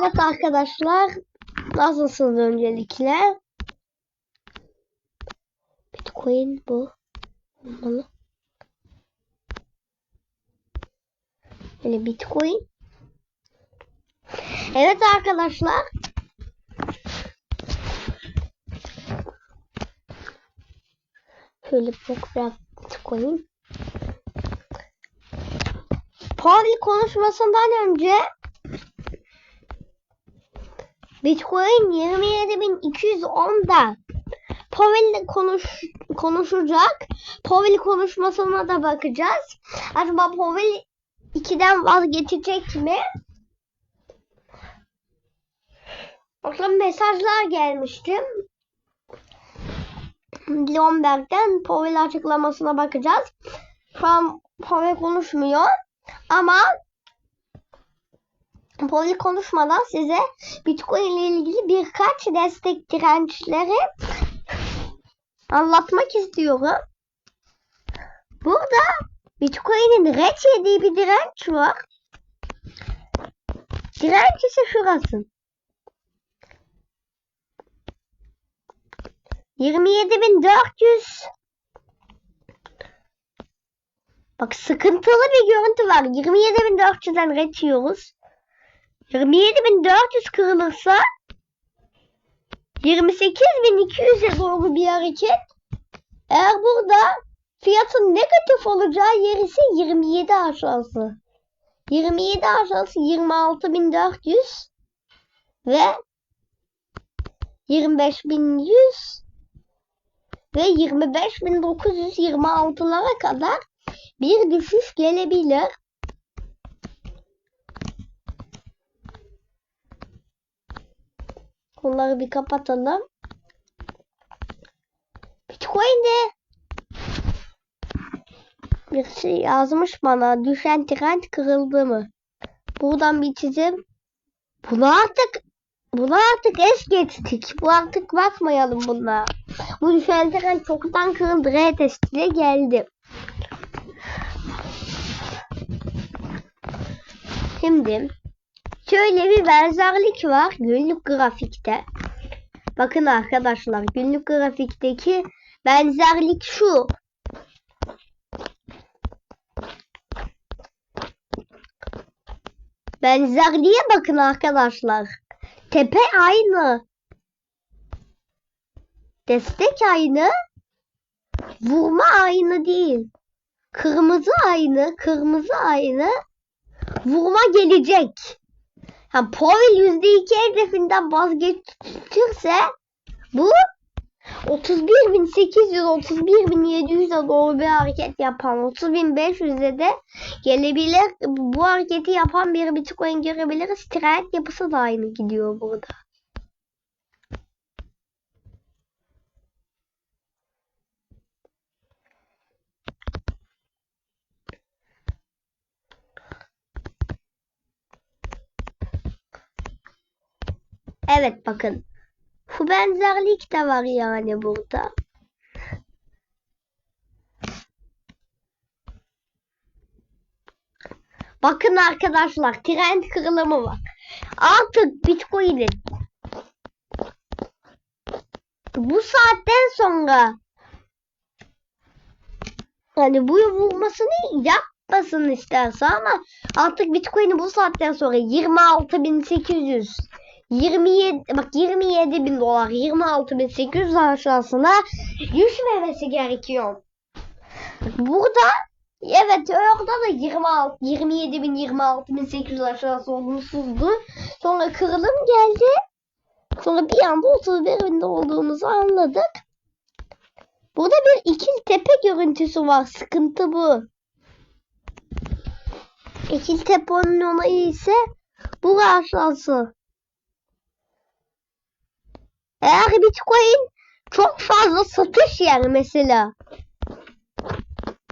Evet arkadaşlar. Nasılsınız öncelikle? Bitcoin bu. Olmalı. Böyle Bitcoin. Evet arkadaşlar. Şöyle biraz Bitcoin. Pauli konuşmasından önce Bitcoin 27.210'da Powell konuş konuşacak. Powell konuşmasına da bakacağız. Acaba Powell 2'den vazgeçecek mi? Bakalım mesajlar gelmişti. Bloomberg'den Powell açıklamasına bakacağız. Şu an Powell konuşmuyor. Ama Powell konuşmadan size Bitcoin ile ilgili birkaç destek dirençleri anlatmak istiyorum. Burada Bitcoin'in red yediği bir direnç var. Direnç ise şurası. 27.400 Bak sıkıntılı bir görüntü var. 27.400'den red yiyoruz. 27.400 kırılırsa 28.200'e doğru bir hareket. Eğer burada fiyatın negatif olacağı yer ise 27 aşağısı. 27 aşağısı 26.400 ve 25.100 ve 25.926'lara kadar bir düşüş gelebilir. Bunları bir kapatalım. Bitcoin'de bir şey yazmış bana. Düşen trend kırıldı mı? Buradan bir çizim. Bunu artık bunu artık es geçtik. Bu artık bakmayalım buna. Bu düşen trend çoktan kırıldı. R geldi. Şimdi şöyle bir benzerlik var günlük grafikte. Bakın arkadaşlar günlük grafikteki benzerlik şu. Benzerliğe bakın arkadaşlar. Tepe aynı. Destek aynı. Vurma aynı değil. Kırmızı aynı. Kırmızı aynı. Vurma gelecek. Yani Powell %2 hedefinden vazgeçirse bu 31.800 31.700'e doğru bir hareket yapan 30.500'e de gelebilir. Bu hareketi yapan bir Bitcoin görebiliriz. Trend yapısı da aynı gidiyor burada. Evet bakın. Bu benzerlik de var yani burada. Bakın arkadaşlar trend kırılımı var. Artık Bitcoin'in bu saatten sonra hani bu vurmasını yapmasın isterse ama artık Bitcoin'i bu saatten sonra 26.800 27 bak 27 bin dolar 26 bin 800 aşağısına düşmemesi gerekiyor. Burada evet orada da 26 27 bin 26 bin 800 aşağısı olumsuzdu. Sonra kırılım geldi. Sonra bir anda 31 binde olduğumuzu anladık. Burada bir ikil tepe görüntüsü var. Sıkıntı bu. İkil tepenin olayı ise bu aşağısı. Eğer Bitcoin çok fazla satış yer mesela.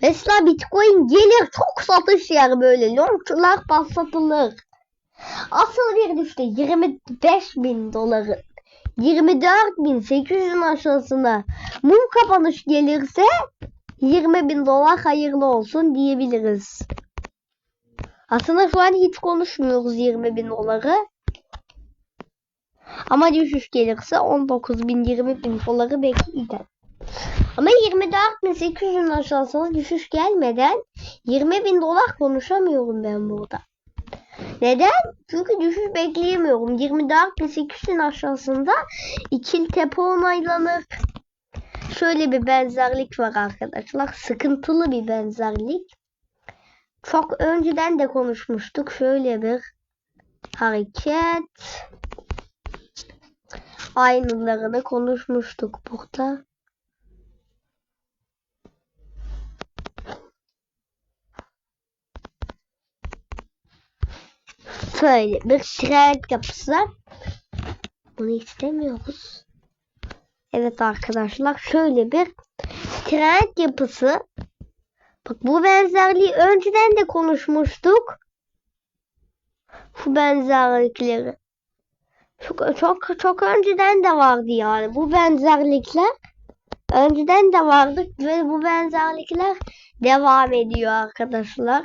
Mesela Bitcoin gelir çok satış yer böyle. Longçular bas satılır. Asıl bir düştü 25 bin doları. 24 bin 800'ün aşağısına mum kapanış gelirse 20 bin dolar hayırlı olsun diyebiliriz. Aslında şu an hiç konuşmuyoruz 20 bin doları. Ama düşüş gelirse 19 bin 20 bin doları bekleyeceğim. Ama 24.800'ün aşağısına düşüş gelmeden 20 bin dolar konuşamıyorum ben burada. Neden? Çünkü düşüş bekleyemiyorum. 24.800'ün aşağısında ikili tepe onaylanır. Şöyle bir benzerlik var arkadaşlar. Sıkıntılı bir benzerlik. Çok önceden de konuşmuştuk. Şöyle bir hareket. Aynılarını konuşmuştuk burada. Şöyle bir trend yapısı. Bunu istemiyoruz. Evet arkadaşlar şöyle bir trend yapısı. Bak bu benzerliği önceden de konuşmuştuk. Bu benzerlikleri. Çok çok çok önceden de vardı yani bu benzerlikler. Önceden de vardı ve bu benzerlikler devam ediyor arkadaşlar.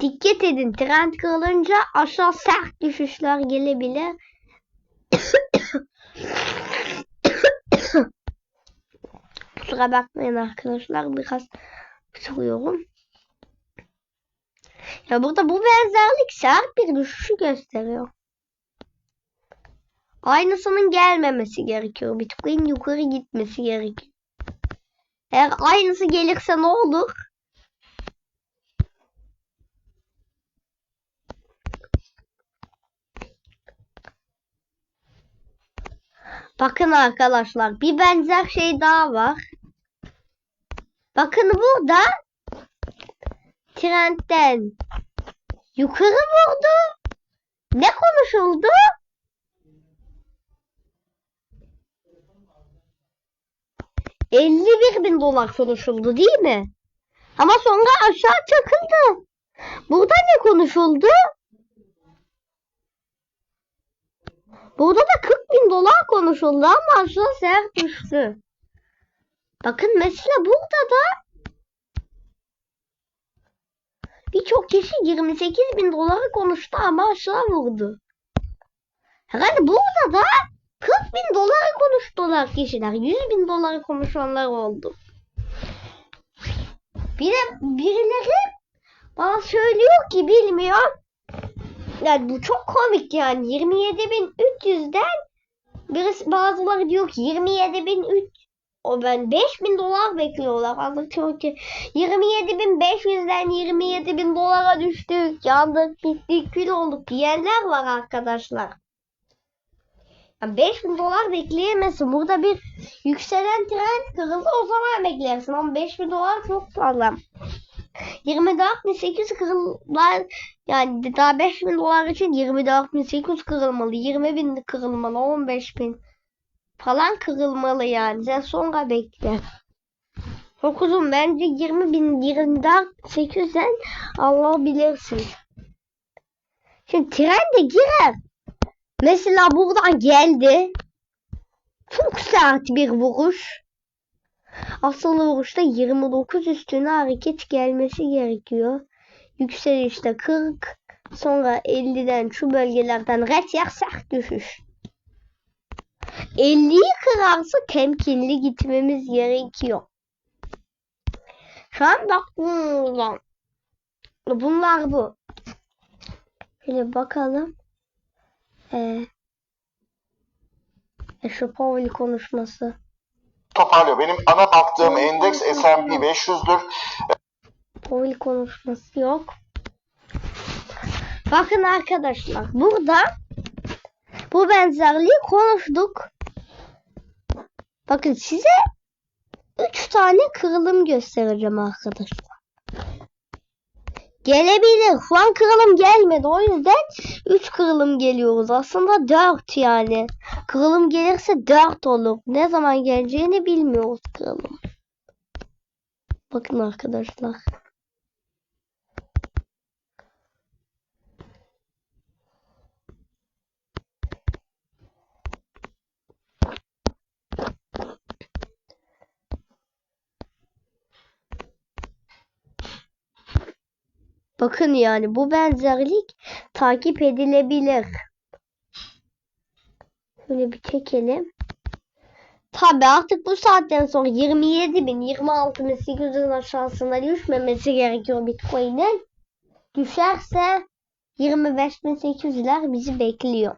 Dikkat edin trend kırılınca aşağı sert düşüşler gelebilir. Kusura bakmayın arkadaşlar biraz soruyorum. Ya burada bu benzerlik sert bir düşüşü gösteriyor. Aynısının gelmemesi gerekiyor. Bitcoin yukarı gitmesi gerekiyor. Eğer aynısı gelirse ne olur? Bakın arkadaşlar bir benzer şey daha var. Bakın burada trendten yukarı vurdu. Ne konuşuldu? ...51 bin dolar konuşuldu değil mi? Ama sonra aşağı çakıldı. Burada ne konuşuldu? Burada da 40 bin dolar konuşuldu ama aşağı sert düştü. Bakın mesela burada da birçok kişi 28 bin doları konuştu ama aşağı vurdu. Herhalde burada da 40 bin doları konuştular kişiler. 100 bin doları konuşanlar oldu. Bir de birileri bana söylüyor ki bilmiyor. Yani bu çok komik yani. 27.300'den birisi bazıları diyor ki 27.300 o ben 5000 dolar bekliyorlar. Anlatıyor ki 27.500'den 27.000 dolara düştük. Yandık, bittik, kül olduk diyenler var arkadaşlar. Yani 5000 dolar bekleyemezsin. Burada bir yükselen trend kırıldı o zaman beklersin. Ama 5000 dolar çok fazla. 24.800 kırılan yani daha 5000 dolar için 24.800 kırılmalı. 20.000 kırılmalı. 15.000 falan kırılmalı yani. Sen sonra bekle. Çok uzun. Bence 20 bin 24.800'den Allah bilirsin. Şimdi tren de girer. Mesela buradan geldi. Çok sert bir vuruş. Asıl vuruşta 29 üstüne hareket gelmesi gerekiyor. Yükselişte 40. Sonra 50'den şu bölgelerden ret yer sert düşüş. 50'yi kırarsa temkinli gitmemiz gerekiyor. Şu an baktığımızda bunlar bu. Şöyle bakalım. Ee, e, şu Powell konuşması. toparlıyor. Benim ana baktığım endeks S&P 500'dür. Powell konuşması yok. Bakın arkadaşlar burada bu benzerliği konuştuk. Bakın size 3 tane kırılım göstereceğim arkadaşlar. Gelebilir. Şu an kırılım gelmedi. O yüzden 3 kırılım geliyoruz. Aslında 4 yani. Kırılım gelirse 4 olur. Ne zaman geleceğini bilmiyoruz kırılım. Bakın arkadaşlar. Bakın yani bu benzerlik takip edilebilir. Şöyle bir çekelim. Tabi artık bu saatten sonra 27 bin 26 bin 800'ün aşağısına düşmemesi gerekiyor Bitcoin'in. Düşerse 25 bin 800'ler bizi bekliyor.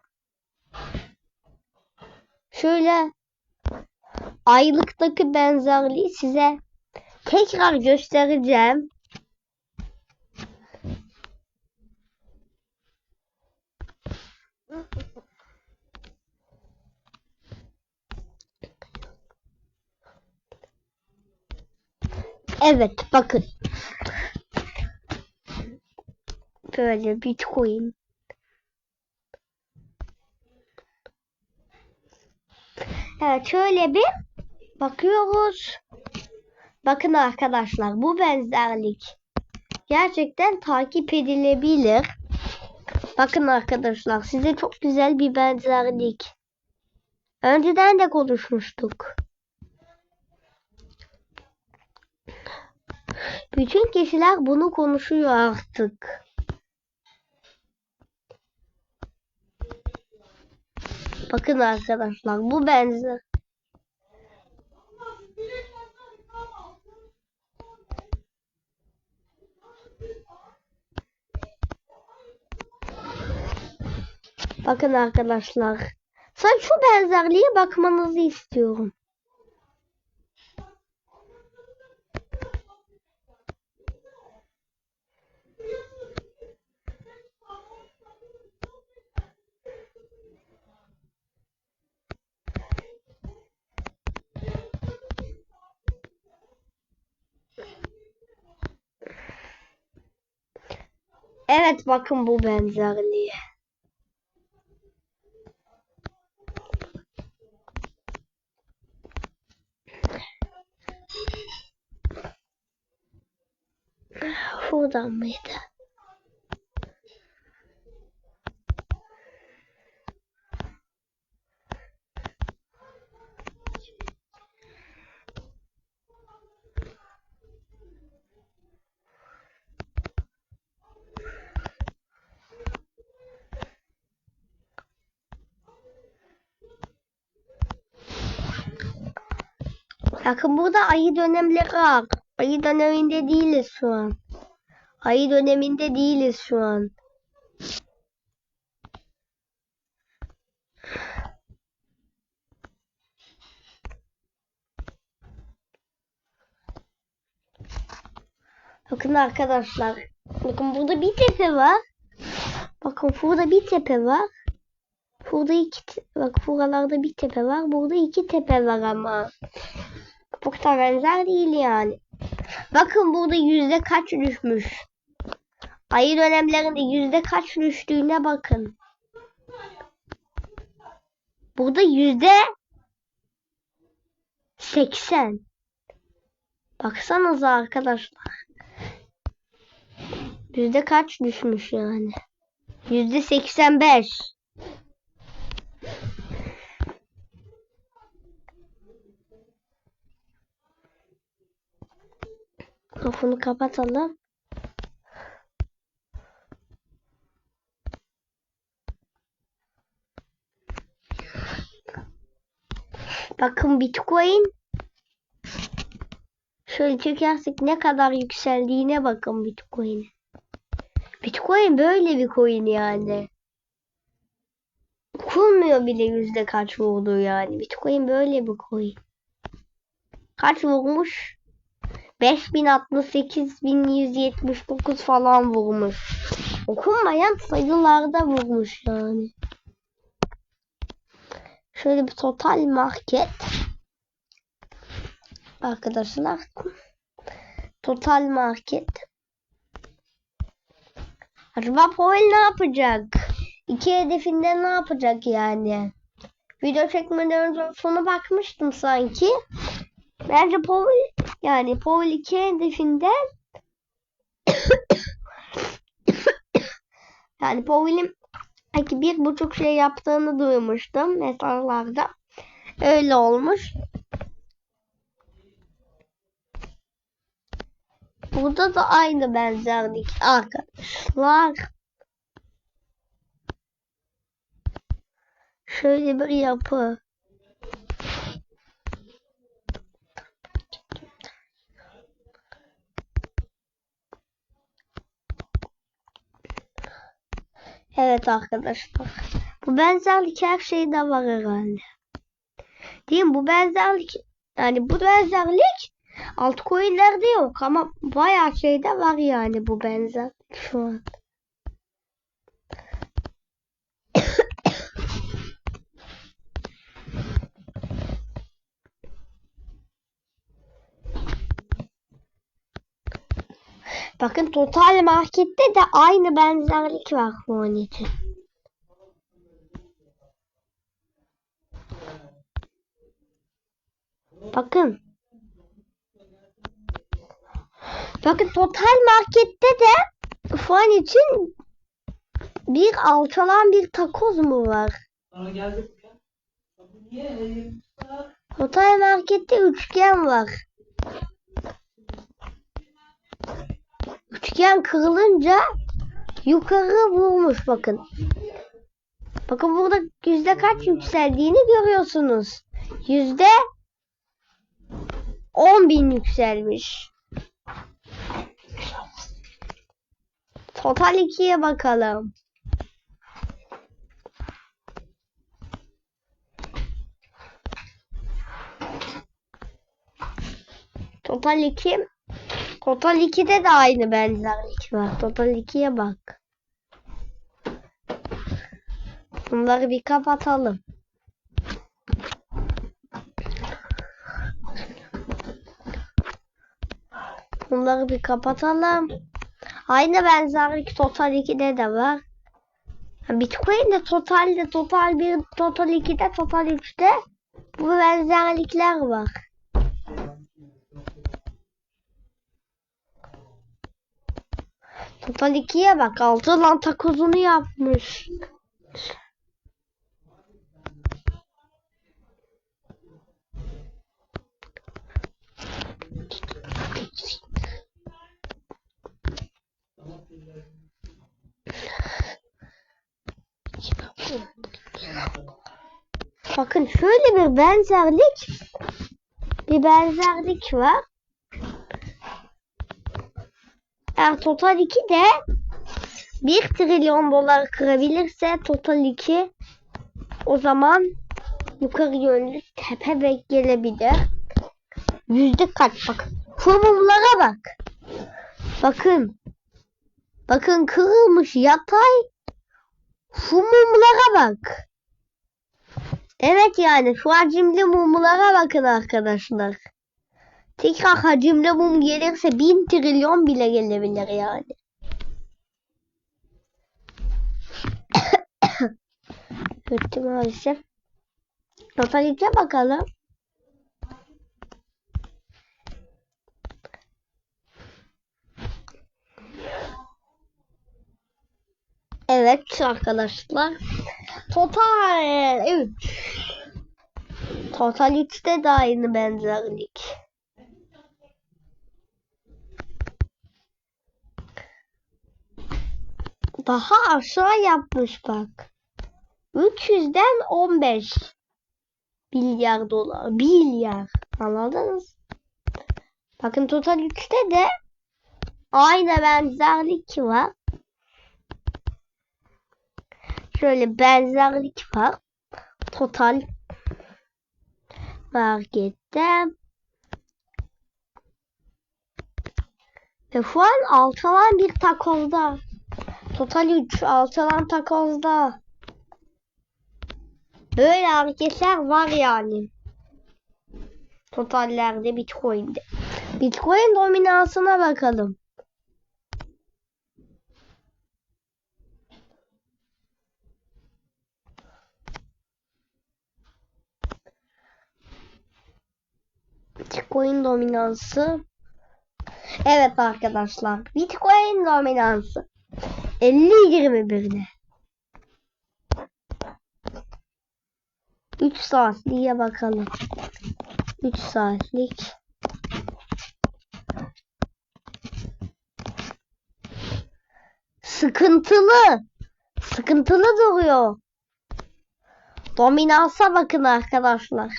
Şöyle aylıktaki benzerliği size tekrar göstereceğim. Evet bakın. Böyle Bitcoin. Evet şöyle bir bakıyoruz. Bakın arkadaşlar bu benzerlik gerçekten takip edilebilir. Bakın arkadaşlar size çok güzel bir benzerlik. Önceden de konuşmuştuk. Bütün kişiler bunu konuşuyor artık. Bakın arkadaşlar bu benzer. Bakın arkadaşlar. Sen şu benzerliğe bakmanızı istiyorum. Evet bakın bu benzerliği. Şuradan mıydı? Bakın burada ayı dönemleri var. Ayı döneminde değiliz şu an. Ayı döneminde değiliz şu an. Bakın arkadaşlar. Bakın burada bir tepe var. Bakın burada bir tepe var. Burada iki bak buralarda bir tepe var. Burada iki tepe var ama. Çok da benzer değil yani. Bakın burada yüzde kaç düşmüş. Ayı dönemlerinde yüzde kaç düştüğüne bakın. Burada yüzde 80. Baksanıza arkadaşlar. Yüzde kaç düşmüş yani? Yüzde 85. Mikrofonu kapatalım. Bakın Bitcoin şöyle çekersek ne kadar yükseldiğine bakın Bitcoin. Bitcoin böyle bir coin yani. Okunmuyor bile yüzde kaç vurdu yani. Bitcoin böyle bir coin. Kaç vurmuş? 5068.179 falan vurmuş. Okunmayan sayılarda vurmuş yani. Şöyle bir total market. Arkadaşlar. Total market. Acaba Powell ne yapacak? İki hedefinde ne yapacak yani? Video çekmeden önce sona bakmıştım sanki. Bence Powell yani Powell iki hedefinden yani Powell'in belki bir buçuk şey yaptığını duymuştum mesajlarda. Öyle olmuş. Burada da aynı benzerlik arkadaşlar. Şöyle bir yapı. Evet arkadaşlar. Bu benzerlik her şeyde var herhalde. Değil mi? Bu benzerlik yani bu benzerlik altcoin'lerde yok ama bayağı şeyde var yani bu benzerlik şu an. Bakın total markette de aynı benzerlik var bunun için. Bakın. Bakın total markette de şu an için bir alçalan bir takoz mu var? Total markette üçgen var. Üçgen kırılınca yukarı vurmuş bakın. Bakın burada yüzde kaç yükseldiğini görüyorsunuz. Yüzde 10 bin yükselmiş. Total 2'ye bakalım. Total 2 Total 2'de de aynı benzerlik var. Total 2'ye bak. Bunları bir kapatalım. Bunları bir kapatalım. Aynı benzerlik Total 2'de de var. Ha, Bitcoin de totalde Total 1, Total 2'de, Total 3'te bu benzerlikler var. Total 2'ye bak. Altı lan takozunu yapmış. Bakın şöyle bir benzerlik bir benzerlik var. Eğer Total 2 de 1 trilyon dolar kırabilirse Total 2 o zaman yukarı yönlü tepe ve gelebilir. Yüzde kaç bak. Formüllara bak. Bakın. Bakın kırılmış yatay. Şu bak. Evet yani şu hacimli mumlara bakın arkadaşlar. Tekrar hacimli mum gelirse bin trilyon bile gelebilir yani. Bitti maalesef. Totalite bakalım. Evet arkadaşlar. Total 3. Total 3'te de aynı benzerlik. Daha aşağı yapmış bak. 300'den 15 milyar dolar. Milyar. Anladınız? Bakın total 3'te de aynı benzerlik var. Şöyle benzerlik var. Total markette. Ve şu an alçalan bir takozda. Total 3 alçalan takozda. Böyle hareketler var yani. Totallerde Bitcoin'de. Bitcoin dominansına bakalım. Bitcoin dominansı. Evet arkadaşlar. Bitcoin dominansı. 50-21'de. 3 saatliğe bakalım. 3 saatlik. Sıkıntılı. Sıkıntılı duruyor. Dominansa bakın arkadaşlar.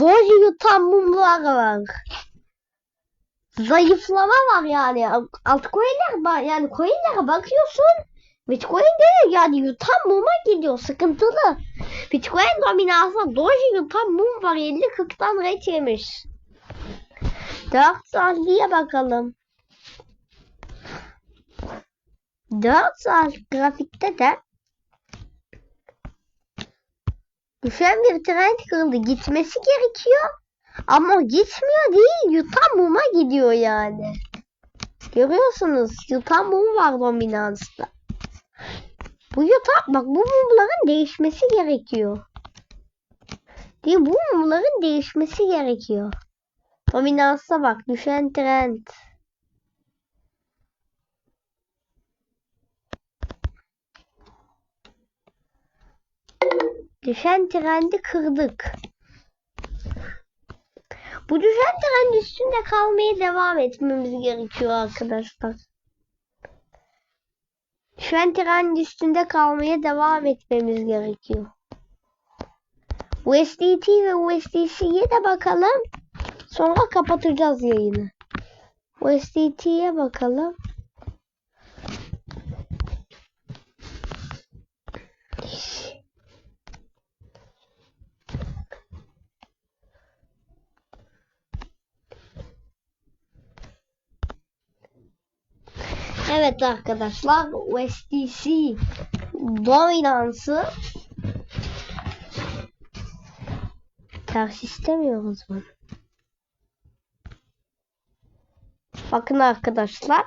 Doji yutan mumlar var. Zayıflama var yani. Altcoin'ler ba- yani coin'lere bakıyorsun. Bitcoin'de yani yutan muma gidiyor. Sıkıntılı. Bitcoin dominansa Doji yutan mum var. 50-40'tan ret yemiş. 4 saatliğe bakalım. 4 saat grafikte de düşen bir trend kırıldı. Gitmesi gerekiyor. Ama gitmiyor değil. Yutan muma gidiyor yani. Görüyorsunuz. Yutan mum var dominansta. Bu yutan bak bu mumların değişmesi gerekiyor. Değil bu mumların değişmesi gerekiyor. Dominansa bak düşen trend. Düşen trendi kırdık. Bu düşen trend üstünde kalmaya devam etmemiz gerekiyor arkadaşlar. Düşen trend üstünde kalmaya devam etmemiz gerekiyor. USDT ve USDC'ye de bakalım. Sonra kapatacağız yayını. USDT'ye bakalım. Evet arkadaşlar USDC dominansı ters istemiyoruz bunu. Bakın arkadaşlar.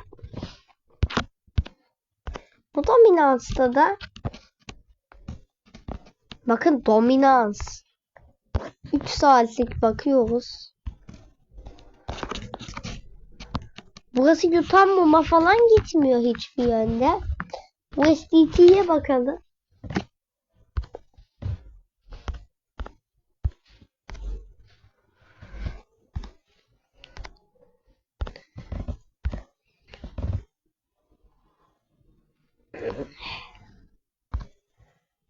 Bu dominansta da bakın dominans 3 saatlik bakıyoruz. Burası yutan muma falan gitmiyor hiçbir yönde. Bu SDT'ye bakalım.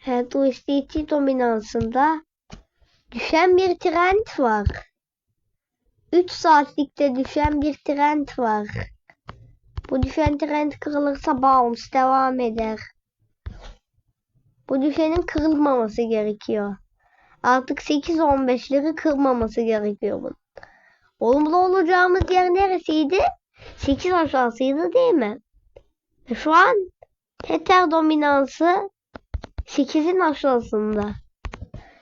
Evet, USDT dominansında düşen bir trend var. 3 saatlikte düşen bir trend var. Bu düşen trend kırılırsa bounce devam eder. Bu düşenin kırılmaması gerekiyor. Artık 8-15'leri kırmaması gerekiyor bunun. Olumlu olacağımız yer neresiydi? 8 aşağısıydı değil mi? Şu an Tether dominansı 8'in aşağısında.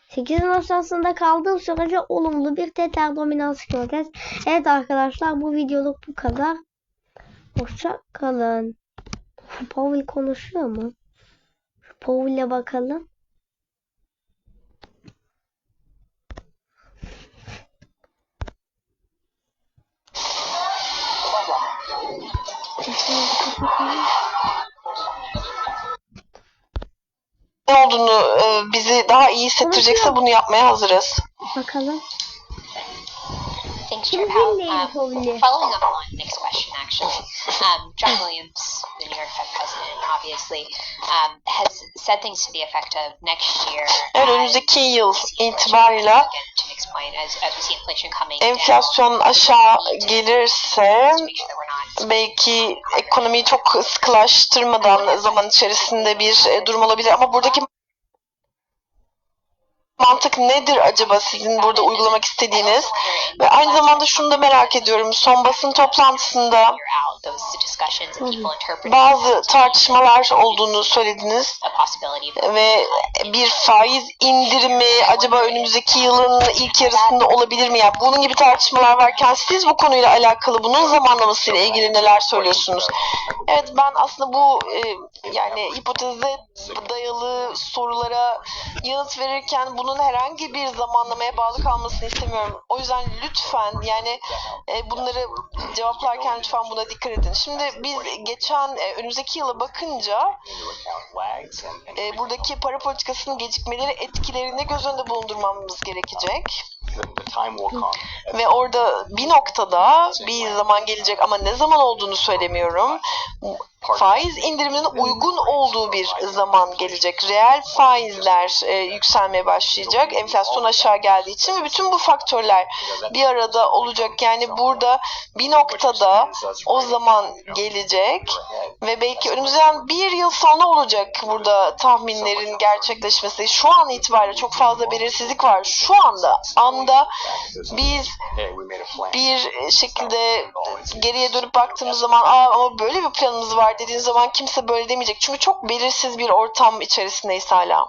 8'in aşağısında kaldığı sürece olumlu bir tether dominansı göreceğiz. Evet arkadaşlar bu videoluk bu kadar. Hoşça kalın. Powell konuşuyor mu? Powell'e bakalım. Ne olduğunu e, bizi daha iyi hissettirecekse bunu yapmaya hazırız. Bakalım. Thanks, Powell. dinleyin Um, following up on the next question, actually, um, John Williams, the New York Fed president, obviously um, has said things to the effect of next year. Evet önümüzdeki yıl Nick's down, enflasyon aşağı gelirse belki ekonomiyi çok sıkılaştırmadan zaman içerisinde bir e, durum olabilir ama buradaki mantık nedir acaba sizin burada uygulamak istediğiniz? Ve aynı zamanda şunu da merak ediyorum. Son basın toplantısında bazı tartışmalar olduğunu söylediniz ve bir faiz indirimi acaba önümüzdeki yılın ilk yarısında olabilir mi? Yani bunun gibi tartışmalar varken siz bu konuyla alakalı bunun zamanlamasıyla ilgili neler söylüyorsunuz? Evet ben aslında bu e, yani hipoteze dayalı sorulara yanıt verirken bunun herhangi bir zamanlamaya bağlı kalmasını istemiyorum. O yüzden lütfen yani e, bunları cevaplarken lütfen buna dikkat edin. Şimdi biz geçen e, önümüzdeki yıla bakınca e, buradaki para politikasının gecikmeleri etkilerini göz önünde bulundurmamız gerekecek. Ve orada bir noktada bir zaman gelecek ama ne zaman olduğunu söylemiyorum. Faiz indiriminin uygun olduğu bir zaman gelecek. Reel faizler e, yükselmeye başlayacak. Enflasyon aşağı geldiği için ve bütün bu faktörler bir arada olacak. Yani burada bir noktada o zaman gelecek ve belki önümüzden bir yıl sonra olacak burada tahminlerin gerçekleşmesi. Şu an itibariyle çok fazla belirsizlik var. Şu anda anda biz bir şekilde geriye dönüp baktığımız zaman Aa, ama böyle bir planımız var dediğin zaman kimse böyle demeyecek. Çünkü çok belirsiz bir ortam içerisindeyiz hala.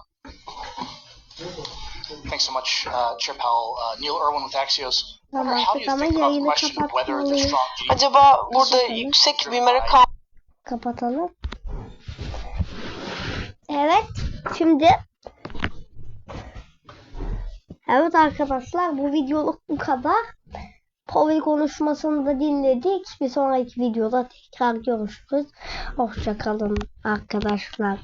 Thanks so much, uh, Chair Powell. Uh, Neil Irwin with Axios. Tamam How do you ama think about the yayını question of whether the kapatmalıyım. strong GDP Acaba burada yüksek büyüme rakam Kapatalım. Evet. Şimdi Evet arkadaşlar bu videoluk bu kadar. Pavel konuşmasını da dinledik. Bir sonraki videoda tekrar görüşürüz. Hoşçakalın arkadaşlar.